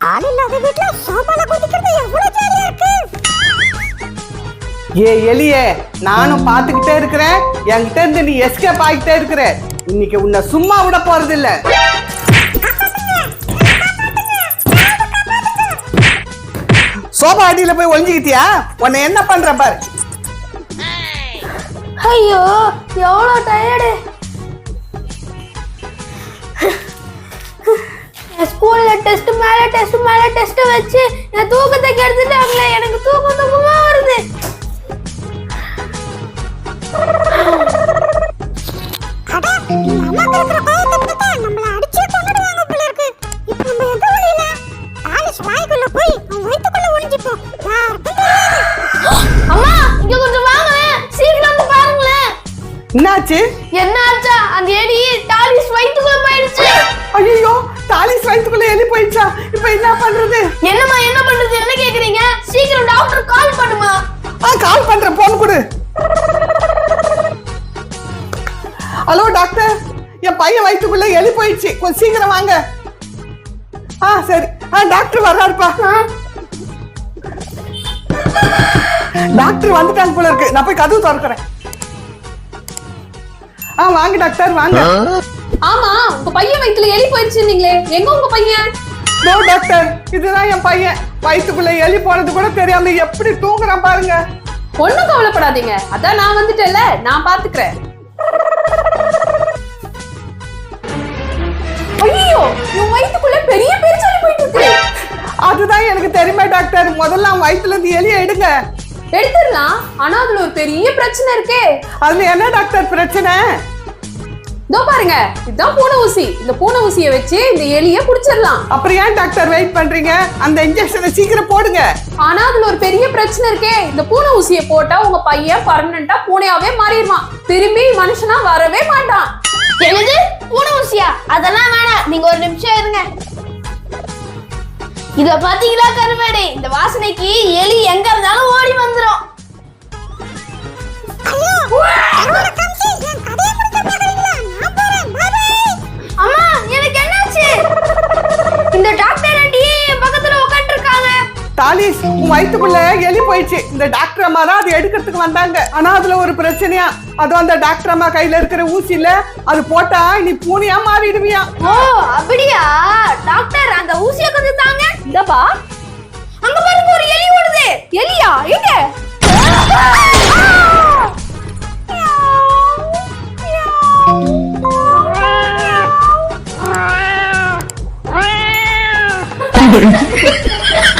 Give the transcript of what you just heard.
ஆள் இல்லாத வீட்ல சோபால குதிக்கிறது எவ்வளவு ஜாலியா இருக்கு. ஏ எலியே நானும் பார்த்துக்கிட்டே இருக்கிறேன். என்கிட்ட இருந்து நீ எஸ்கேப் ஆகிட்டே இருக்கிற. இன்னைக்கு உன்னை சும்மா விட போறது இல்ல. சோபா அடியில போய் ஒளிஞ்சுக்கிட்டியா? உன்னை என்ன பண்ற பாரு? ஐயோ எவ்வளோ டயர்டு ஸ்கூல்ல டெஸ்ட் மேல டெஸ்ட் மேல டெஸ்ட் வச்சு என் தூக்கத்தை கெடுத்துட்டாங்களே எனக்கு தூக்கம் தூக்கமா வருது. என்னாச்சு? என்ன ஆச்சா அந்த எடி டாலிஸ் வயித்துக்குள்ள போயிடுச்சு. போயிடுச்சா? இப்ப என்ன பண்றது? என்னம்மா என்ன பண்றது? என்ன கேக்குறீங்க? சீக்கிரம் டாக்டர் கால் பண்ணுமா? ஆ கால் பண்றேன். போன் கொடு. Hello doctor. என் பையன் வயிற்றுக்குள்ள எலி போயிடுச்சு. கொஞ்சம் சீக்கிரம் வாங்க. ஆ சரி. ஆ டாக்டர் வர்றாருப்பா. டாக்டர் வந்துட்டாங்க போல இருக்கு. நான் போய் கதவு திறக்கிறேன். ஆ வாங்க டாக்டர் வாங்க. ஆமா உங்க பையன் வயித்துல எலி போயிருச்சுன்னீங்களே எங்க உங்க பையன்? நோ டாக்டர் இதுதான் என் பையன். வயிற்றுக்குள்ள எலி போனது கூட தெரியாம எப்படி தூங்குறான் பாருங்க. ஒண்ணும் கவலைப்படாதீங்க. அதான் நான் வந்துட்டேன்ல. நான் பாத்துக்கிறேன். ஐயோ உன் வயித்துக்குள்ள பெரிய பெருச்சாலி போயிட்டு இருக்கு. அதுதான் எனக்கு தெரியுமா டாக்டர் முதல்ல அவன் வயிற்றுல இருந்து எலியை எடுங்க. எடுத்துடலாம். ஆனா அதுல ஒரு பெரிய பிரச்சனை இருக்கே. அதுல என்ன டாக்டர் பிரச்சனை? இதோ பாருங்க இதுதான் பூனை ஊசி. இந்த பூனை ஊசியை வச்சு இந்த எலிய புடிச்சிடலாம் அப்புறம் ஏன் டாக்டர் வெயிட் பண்றீங்க? அந்த இன்ஜெக்ஷனை சீக்கிரம் போடுங்க. ஆனா அதுல ஒரு பெரிய பிரச்சனை இருக்கே. இந்த பூனை ஊசியை போட்டா உங்க பையன் பர்மனண்டா பூனையாவே மாறிடுவான். திரும்பி மனுஷனா வரவே மாட்டான். என்னது? பூனை ஊசியா? அதெல்லாம் வேணாம். நீங்க ஒரு நிமிஷம் இருங்க. இத பாத்தீங்களா கருவேடு இந்த வாசனைக்கு எலி எங்க தாலிஸ் உன் வயிற்றுக்குள்ள எலி போயிடுச்சு. இந்த டாக்டர் அம்மா தான் அது எடுக்கிறதுக்கு வந்தாங்க. ஆனா அதுல ஒரு பிரச்சனையா? அதுவும் அந்த டாக்டர் அம்மா கையில இருக்கிற ஊசியில அது போட்டா நீ பூனையா மாறிடுவியா? ஓ அப்படியா? டாக்டர் அந்த ஊசியை கொஞ்சம் தாங்க. இதப்பா அங்க பாருங்க ஒரு எலி ஓடுது. எலியா எங்க?